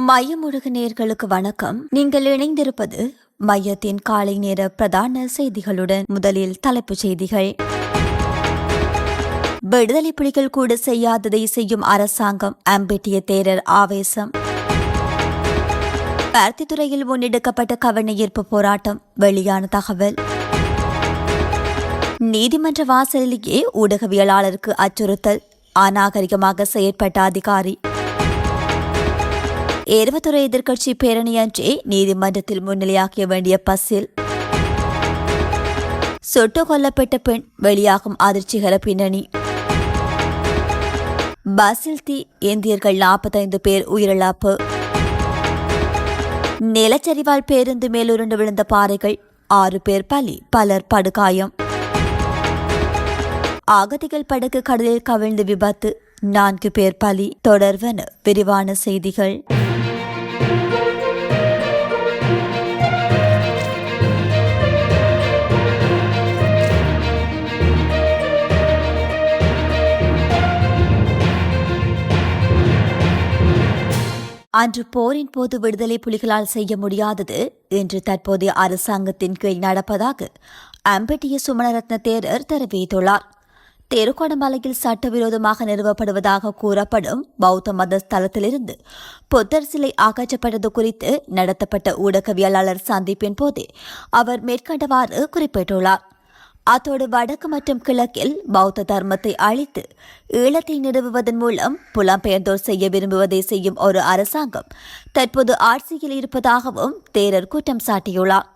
மையமுருகு நேர்களுக்கு வணக்கம். நீங்கள் இணைந்திருப்பது மையத்தின் காலை நேர பிரதான செய்திகளுடன் முதலில் தலைப்புச் செய்திகள். விடுதலை புலிகள் கூட செய்யாததை செய்யும் அரசாங்கம் அம்பெட்டிய தேரர் ஆவேசம். பருத்தித்துறையில் முன்னெடுக்கப்பட்ட கவனயீர்ப்பு போராட்டம் வெளியான தகவல். நீதிமன்ற வாசலிலேயே ஊடகவியலாளருக்கு அச்சுறுத்தல். அநாகரிகமாக செயற்பட்ட அதிகாரி. எருவத்துறை எதிர்க்கட்சி பேரணியன்றி நீதிமன்றத்தில் முன்னிலையாக்க வேண்டிய பஸ்ஸில் சுட்டுக் கொல்லப்பட்ட பெண் வெளியாகும் அதிர்ச்சிகர பின்னணி. பஸ்ஸில் தீ இந்தியர்கள் நாற்பத்தைந்து பேர் உயிரிழப்பு. நிலச்சரிவால் பேருந்து மேலுருண்டு விழுந்த பாறைகள் ஆறு பேர் பலி பலர் படுகாயம். அகதிகள் படகு கடலில் கவிழ்ந்து விபத்து நான்கு பேர் பலி. தொடர்வன விரிவான செய்திகள். அன்று போரின் போது விடுதலை புலிகளால் செய்ய முடியாதது இன்று தற்போதைய அரசாங்கத்தின் கீழ் நடப்பதாக அம்பட்டிய சுமணரத்ன தேரர் தெரிவித்துள்ளார். திருகோணமலையில் சட்டவிரோதமாக நிறுவப்படுவதாக கூறப்படும் பௌத்த மத ஸ்தலத்திலிருந்து புத்தர் சிலை அகற்றப்பட்டது குறித்து நடத்தப்பட்ட ஊடகவியலாளர் சந்திப்பின் போதே அவர் மேற்கண்டவாறு குறிப்பிட்டுள்ளார். அத்தோடு வடக்கு மற்றும் கிழக்கில் பௌத்த தர்மத்தை அழித்து ஈழத்தை நிறுவுவதன் மூலம் புலம்பெயர்ந்தோர் செய்ய விரும்புவதை செய்யும் ஒரு அரசாங்கம் தற்போது ஆட்சியில் இருப்பதாகவும் தேரர் குற்றம் சாட்டியுள்ளார்.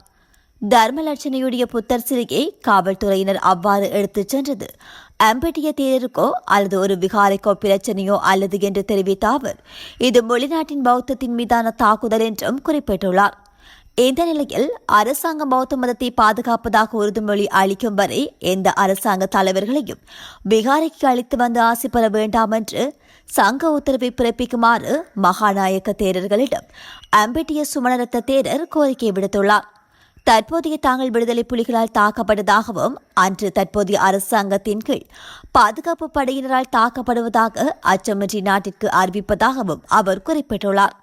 தர்மலட்சணையுடைய புத்தர் சிலையை காவல்துறையினர் அவ்வாறு எடுத்துச் சென்றது. அம்பட்டிய தேரருக்கோ அல்லது ஒரு விகாரைக்கோ பிரச்சனையோ அல்லது என்று தெரிவித்த அவர் இது மொழிநாட்டின் பௌத்தத்தின் மீதான தாக்குதல் என்றும் குறிப்பிட்டுள்ளார். இந்த நிலையில் அரசாங்கம் பௌத்த மதத்தை பாதுகாப்பதாக உறுதிமொழி அளிக்கும் வரை எந்த அரசாங்க தலைவர்களையும் பிகாரிக்கு அளித்து வந்து ஆசை பெற வேண்டாம் என்று சங்க உத்தரவை பிறப்பிக்குமாறு மகாநாயக்க தேரர்களிடம் அம்பெட்டிய சுமணரத்த தேரர் கோரிக்கை விடுத்துள்ளார். தற்போதைய தாங்கள் விடுதலை புலிகளால் தாக்கப்பட்டதாகவும் அன்று தற்போதைய அரசாங்கத்தின் கீழ் பாதுகாப்பு படையினரால் தாக்கப்படுவதாக அச்சமின்றி நாட்டிற்கு அறிவிப்பதாகவும் அவர் குறிப்பிட்டுள்ளார்.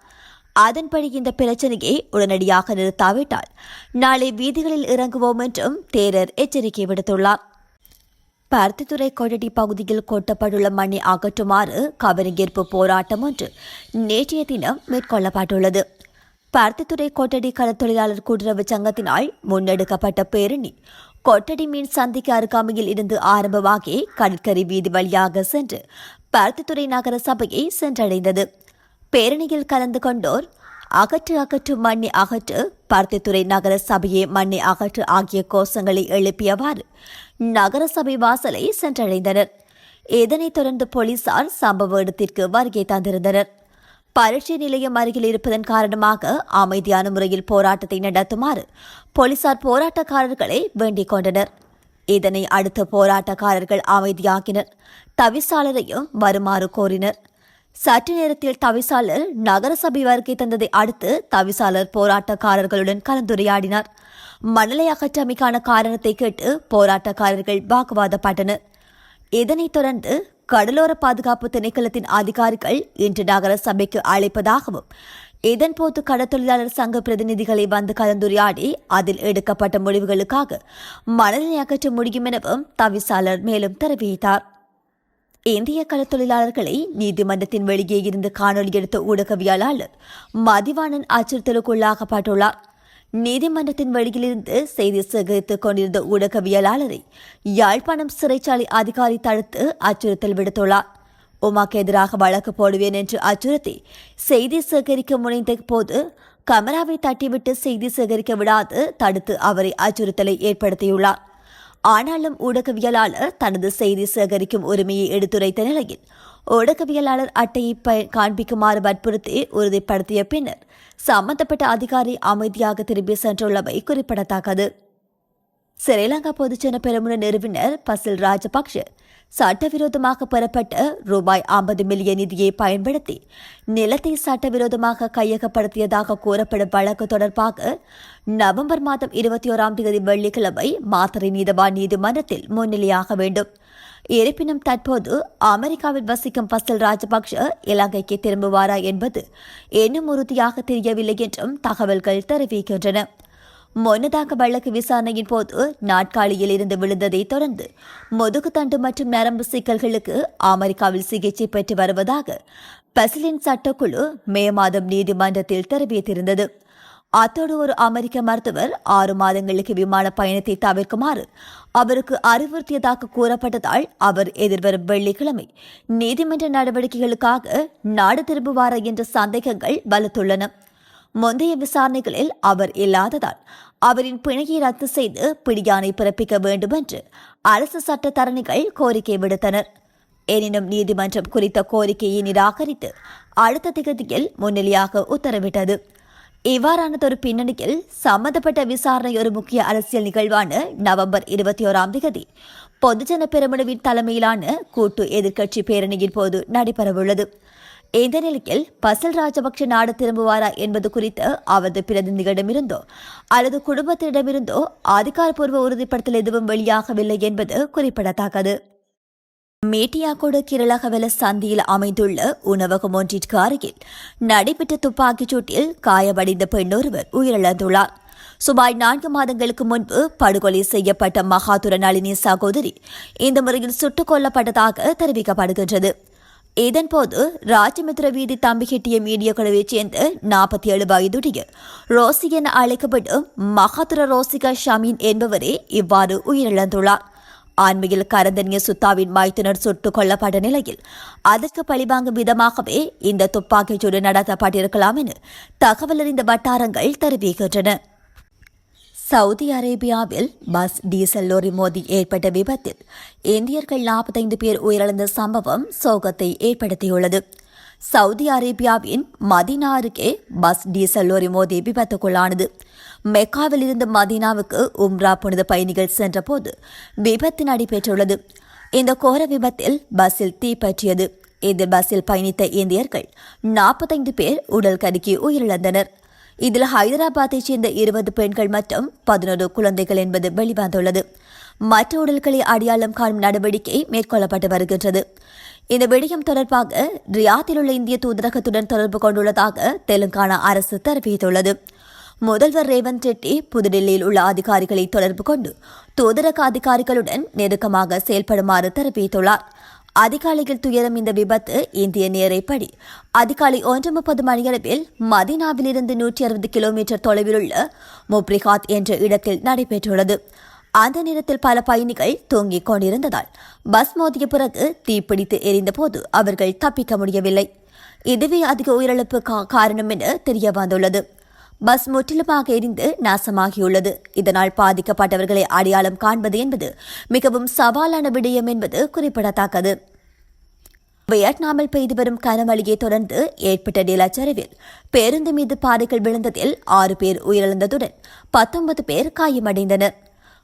அதன்படி இந்த பிரச்சனையை உடனடியாக நிறுத்தாவிட்டால் நாளை வீதிகளில் இறங்குவோம் என்றும் தேரர் எச்சரிக்கை விடுத்துள்ளார். பருத்தித்துறை கொடடி பகுதியில் கொட்டப்பட்டுள்ள மண்ணை அகற்றுமாறு கவனஈர்ப்பு போராட்டம் ஒன்று நேற்றைய தினம் மேற்கொள்ளப்பட்டுள்ளது. பருத்தித்துறை கொட்டடி கடற்தொழிலாளர் கூட்டுறவு சங்கத்தினால் முன்னெடுக்கப்பட்ட பேரணி கொட்டடி மீன் சந்திக்கு அருகாமையில் இருந்து ஆரம்பமாகி கடற்கரை வீதி வழியாக சென்று பருத்தித்துறை நகர சபையை சென்றடைந்தது. பேரணியில் கலந்து கொண்டோர். அகற்று அகற்று மண்ணை அகற்று பருத்தித்துறை நகர சபையை மண்ணை அகற்று ஆகிய கோஷங்களை எழுப்பியவாறு நகரசபை வாசலை சென்றடைந்தனர். இதனைத் தொடர்ந்து போலீசார் சம்பவ இடத்திற்கு வருகை தந்திருந்தனர். பரீட்சை நிலையம் அருகில் இருப்பதன் காரணமாக அமைதியான முறையில் போராட்டத்தை நடத்துமாறு போலீசார் போராட்டக்காரர்களை வேண்டிக் கொண்டனர். இதனை அடுத்து போராட்டக்காரர்கள் அமைதியாக்கினர் தவிசாளரையும் வருமாறு கோரினர். சற்று நேரத்தில் தவிசாளர் நகரசபை வருகை தந்ததை அடுத்து தவிசாளர் போராட்டக்காரர்களுடன் கலந்துரையாடினார். மணலை அகற்றமைக்கான காரணத்தை கேட்டு போராட்டக்காரர்கள் வாக்குவாதப்பட்டனர். இதனைத் தொடர்ந்து கடலோர பாதுகாப்பு திணைக்களத்தின் அதிகாரிகள் இன்று நகர சபைக்கு அழைப்பதாகவும் இதன்போது கடற்தொழிலாளர் சங்க பிரதிநிதிகளை வந்து கலந்துரையாடி அதில் எடுக்கப்பட்ட முடிவுகளுக்காக மணலை அகற்ற முடியும் எனவும் தவிசாளர் மேலும் தெரிவித்தார். இந்திய கலத்தொழிலாளர்களை நீதிமன்றத்தின் வெளியே இருந்து காணொலி எடுத்த ஊடகவியலாளர் மதிவாணன் அச்சுறுத்தலுக்குள்ளாக்கப்பட்டுள்ளார் நீதிமன்றத்தின் வெளியிலிருந்து செய்தி சேகரித்துக் கொண்டிருந்த ஊடகவியலாளரை யாழ்ப்பாணம் சிறைச்சாலை அதிகாரி தடுத்து அச்சுறுத்தல் விடுத்துள்ளார். உமாக்கு எதிராக வழக்கு போடுவேன் என்று அச்சுறுத்தி செய்தி சேகரிக்க முனைந்த போது கமராவை தட்டிவிட்டு செய்தி சேகரிக்க விடாது தடுத்து அவரை அச்சுறுத்தலை ஏற்படுத்தியுள்ளார். ஆனாலும் ஊடகவியலாளர் தனது செய்தி சேகரிக்கும் உரிமையை எடுத்துரைத்த நிலையில் ஊடகவியலாளர் அட்டையை காண்பிக்குமாறு வற்புறுத்தி உறுதிப்படுத்திய பின்னர் சம்பந்தப்பட்ட அதிகாரி அமைதியாக திரும்பி சென்றுள்ளவை குறிப்பிடத்தக்கது. ஸ்ரீலங்கா பொதுஜன பெருமுன நிறுவனர் பசில் ராஜபக்ஷ சட்டவிரோதமாக பெறப்பட்ட ரூபாய் ஐம்பது மில்லியன் நிதியை பயன்படுத்தி நிலத்தை சட்டவிரோதமாக கையகப்படுத்தியதாக கூறப்படும் வழக்கு தொடர்பாக நவம்பர் மாதம் இருபத்தி ஓராம் தேதி வெள்ளிக்கிழமை மாத்தறை நீதவான் நீதிமன்றத்தில் முன்னிலையாக வேண்டும். இருப்பினும் தற்போது அமெரிக்காவில் வசிக்கும் பசல் ராஜபக்ஷ இலங்கைக்கு திரும்புவாரா என்பது இன்னும் உறுதியாக தெரியவில்லை என்றும் தகவல்கள் தெரிவிக்கின்றன. முன்னதாக வழக்கு விசாரணையின் போது நாட்காலியில் இருந்து விழுந்ததைத் தொடர்ந்து முதுகுத்தண்டு மற்றும் நரம்பு சிக்கல்களுக்கு அமெரிக்காவில் சிகிச்சை பெற்று வருவதாக பசிலின் சட்டக்குழு மே மாதம் நீதிமன்றத்தில் தெரிவித்திருந்தது. அத்தோடு ஒரு அமெரிக்க மருத்துவர் ஆறு மாதங்களுக்கு விமான பயணத்தை தவிர்க்குமாறு அவருக்கு அறிவுறுத்தியதாக கூறப்பட்டதால் அவர் எதிர்வரும் வெள்ளிக்கிழமை நீதிமன்ற நடவடிக்கைகளுக்காக நாடு திரும்புவாரா என்ற சந்தேகங்கள் வலுத்துள்ளன. முந்தைய விசாரணைகளில் அவர் இல்லாததால் அவரின் பிணையை ரத்து செய்து பிடியானை பிறப்பிக்க வேண்டும் என்று அரசு சட்டத்தரணிகள் கோரிக்கை விடுத்தனர். எனினும் நீதிமன்றம் குறித்த கோரிக்கையை நிராகரித்து அடுத்த திகதியில் முன்னிலையாக உத்தரவிட்டது. இவ்வாறானதொரு பின்னணியில் சம்பந்தப்பட்ட விசாரணை ஒரு முக்கிய அரசியல் நிகழ்வான நவம்பர் இருபத்தி ஓராம் திகதி பொதுஜன பெருமளவின் தலைமையிலான கூட்டு எதிர்க்கட்சி பேரணியின் போது நடைபெறவுள்ளது. இந்த நிலையில் பசல் ராஜபக்ஷ நாடு திரும்புவாரா என்பது குறித்து அவரது பிரதிநிதிகளிடமிருந்தோ அல்லது குடும்பத்திடமிருந்தோ அதிகாரப்பூர்வ உறுதிப்படுத்தல் எதுவும் வெளியாகவில்லை என்பது குறிப்பிடத்தக்கது. மேட்டியாக்கோடு கிரளகவல சந்தியில் அமைந்துள்ள உணவகம் ஒன்றிற்கு அருகில் நடைபெற்ற துப்பாக்கிச் சூட்டில் காயமடைந்த பெண்ணொருவர் உயிரிழந்துள்ளார். சுமார் நான்கு மாதங்களுக்கு முன்பு படுகொலை செய்யப்பட்ட மகாதுர நளினி சகோதரி இந்த முறையில் சுட்டுக் கொல்லப்பட்டதாக தெரிவிக்கப்படுகின்றது. இதன்போது ராஜமித்ர வீதி தம்பிகெட்டிய மீடிய குழுவைச் சேர்ந்த நாற்பத்தி ஏழு வயதுடைய ரோசி என அழைக்கப்படும் மகாதுர ரோசிகா ஷமீன் என்பவரே இவ்வாறு உயிரிழந்துள்ளார். ஆண்மையில் கரந்தனிய சுத்தாவின் மைத்தினர் சுட்டுக் கொல்லப்பட்ட நிலையில் அதற்கு பழிவாங்கும் விதமாகவே இந்த துப்பாக்கிச் சூடு நடத்தப்பட்டிருக்கலாம் என தகவலறிந்த வட்டாரங்கள் தெரிவிக்கின்றன. சவுதி அரேபியாவில் பஸ் டீசல் லோரி மோதி ஏற்பட்ட விபத்தில் இந்தியர்கள் நாற்பத்தைந்து பேர் உயிரிழந்த சம்பவம் சோகத்தை ஏற்படுத்தியுள்ளது. சவுதி அரேபியாவின் மதினா அருகே பஸ் டீசல் லோரி மோதி விபத்துக்குள்ளானது. மெக்காவில் இருந்து மதீனாவுக்கு உம்ரா புனித பயணிகள் சென்றபோது விபத்து நடைபெற்றுள்ளது. இந்த கோர விபத்தில் பஸ்ஸில் தீப்பற்றியது இந்த பஸ்ஸில் பயணித்த இந்தியர்கள் நாற்பத்தைந்து பேர் உடல் கருக்கி உயிரிழந்தனர். இதில் ஹைதராபாத்தைச் சேர்ந்த இருபது பெண்கள் மற்றும் பதினோரு குழந்தைகள் என்பது வெளிவந்துள்ளது. மற்ற உடல்களை அடையாளம் காணும் நடவடிக்கை மேற்கொள்ளப்பட்டு வருகின்றது. இந்த விடயம் தொடர்பாக ரியாத்தில் உள்ள இந்திய தூதரகத்துடன் தொடர்பு கொண்டுள்ளதாக தெலுங்கானா அரசு தெரிவித்துள்ளது. முதல்வர் ரேவந்த் ரெட்டி புதுடில்லியில் உள்ள அதிகாரிகளை தொடர்பு கொண்டு தூதரக அதிகாரிகளுடன் நெருக்கமாக செயல்படுமாறு தெரிவித்துள்ளார். அதிகாலையில் துயரம் இந்த விபத்து இந்திய நேரைப்படி. அதிகாலை ஒன்று முப்பது மணியளவில் மதினாவிலிருந்து நூற்றி அறுபது கிலோமீட்டர் தொலைவில் உள்ள முப்ரிகாத் என்ற இடத்தில் நடைபெற்றுள்ளது. அந்த நேரத்தில் பல பயணிகள் தூங்கிக் கொண்டிருந்ததால் பஸ் மோதிய பிறகு தீப்பிடித்து எரிந்தபோது அவர்கள் தப்பிக்க முடியவில்லை. இதுவே அதிக உயிரிழப்பு கா- காரணம் என தெரிய வந்துள்ளது பஸ் முற்றிலுமாக எரிந்து நாசமாகியுள்ளது. இதனால் பாதிக்கப்பட்டவர்களை அடையாளம் காண்பது என்பது மிகவும் சவாலான விடயம் என்பது குறிப்பிடத்தக்கது. வியட்நாமில் பெய்து வரும் கனமழையை தொடர்ந்து ஏற்பட்ட நிலச்சரிவில் பேருந்து மீது பாறைகள் விழுந்ததில் ஆறு பேர் உயிரிழந்ததுடன் பத்தொன்பது பேர் காயமடைந்தனர்.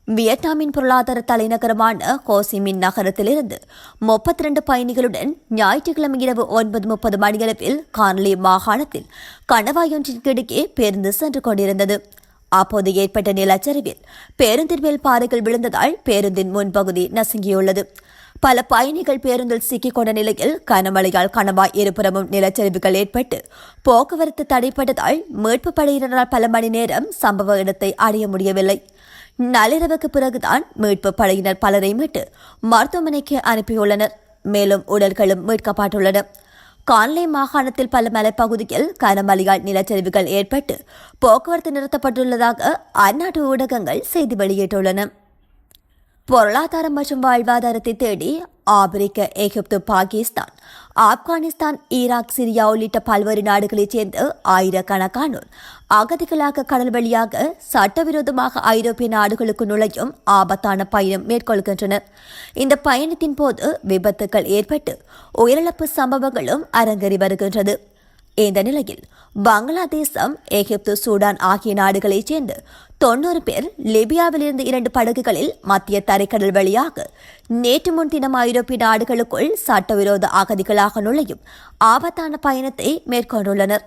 வியட்நாமின் பொருளாதார தலைநகரமான ஹோசிமின் நகரத்திலிருந்து முப்பத்தி இரண்டு பயணிகளுடன் ஞாயிற்றுக்கிழமை இரவு ஒன்பது முப்பது மணியளவில் காணொலி மாகாணத்தில் கணவாயொன்றின் கிடைக்கே பேருந்து சென்று கொண்டிருந்தது. அப்போது ஏற்பட்ட நிலச்சரிவில் பேருந்தின் மேல் பாறைகள் விழுந்ததால் பேருந்தின் முன்பகுதி நசுங்கியுள்ளது. பல பயணிகள் பேருந்தில் சிக்கிக் கொண்ட நிலையில் கனமழையால் கனவாய் இருபுறமும் நிலச்சரிவுகள் ஏற்பட்டு போக்குவரத்து தடைப்பட்டதால் மீட்பு படையினரால் பல மணி நேரம் சம்பவ இடத்தை அடைய முடியவில்லை. நள்ளிரவுக்கு பிறகுதான் மீட்பு படையினர் பலரை மீட்டு மருத்துவமனைக்கு அனுப்பியுள்ளனர். மேலும் உடல்களும் மீட்கப்பட்டுள்ளன. கான்லே மாகாணத்தில் பல மலைப்பகுதியில் கனமழையால் நிலச்சரிவுகள் ஏற்பட்டு போக்குவரத்து நிறுத்தப்பட்டுள்ளதாக அந்நாட்டு ஊடகங்கள் செய்தி வெளியிட்டுள்ளன. பொருளாதாரம் மற்றும் வாழ்வாதாரத்தை தேடி African Egypt Pakistan Afghanistan Iraq Syria உள்ளிட்ட பல்வேறு நாடுகளைச் சேர்ந்த ஆயிரக்கணக்கானோர் அகதிகளாக கடல் வழியாக சட்டவிரோதமாக ஐரோப்பிய நாடுகளுக்கு நுழையும் ஆபத்தான பயணம் மேற்கொள்கின்றனர். இந்த பயணத்தின் போது விபத்துக்கள் ஏற்பட்டு உயிரிழப்பு சம்பவங்களும் அரங்கேறி வருகின்றது. இந்த நிலையில் பங்களாதேசம் எகிப்து சூடான் ஆகிய நாடுகளைச் சேர்ந்து தொண்ணூறு பேர் லிபியாவிலிருந்து இரண்டு படகுகளில் மத்திய தரைக்கடல் வழியாக நேற்று முன்தினம் ஐரோப்பிய நாடுகளுக்குள் சட்டவிரோத அகதிகளாக நுழையும் ஆபத்தான பயணத்தை மேற்கொண்டுள்ளனர்.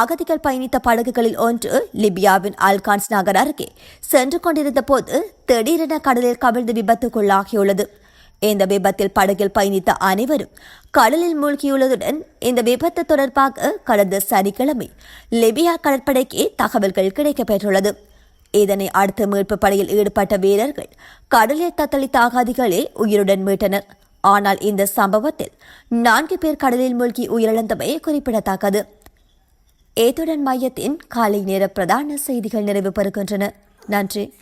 அகதிகள் பயணித்த படகுகளில் ஒன்று லிபியாவின் அல்கான்ஸ் நகர் அருகே சென்று கொண்டிருந்த போது திடீரென கடலில் கவிழ்ந்து விபத்துக்குள்ளாகியுள்ளது. இந்த விபத்தில் படகில் பயணித்த அனைவரும் கடலில் மூழ்கியுள்ளதுடன் இந்த விபத்து தொடர்பாக கடந்த சனிக்கிழமை லிபியா கடற்படைக்கு தகவல்கள் கிடைக்கப்பெற்றுள்ளது. இதனை அடுத்து மீட்பு படையில் ஈடுபட்ட வீரர்கள் கடலில் தத்தளித்த அகாதிகளே உயிருடன் மீட்டனர். ஆனால் இந்த சம்பவத்தில் நான்கு பேர் கடலில் மூழ்கி உயிரிழந்தமை குறிப்பிடத்தக்கது. ஏத்துடன் மையத்தின் காலை நேர பிரதான செய்திகள் நிறைவு பெறுகின்றன. நன்றி.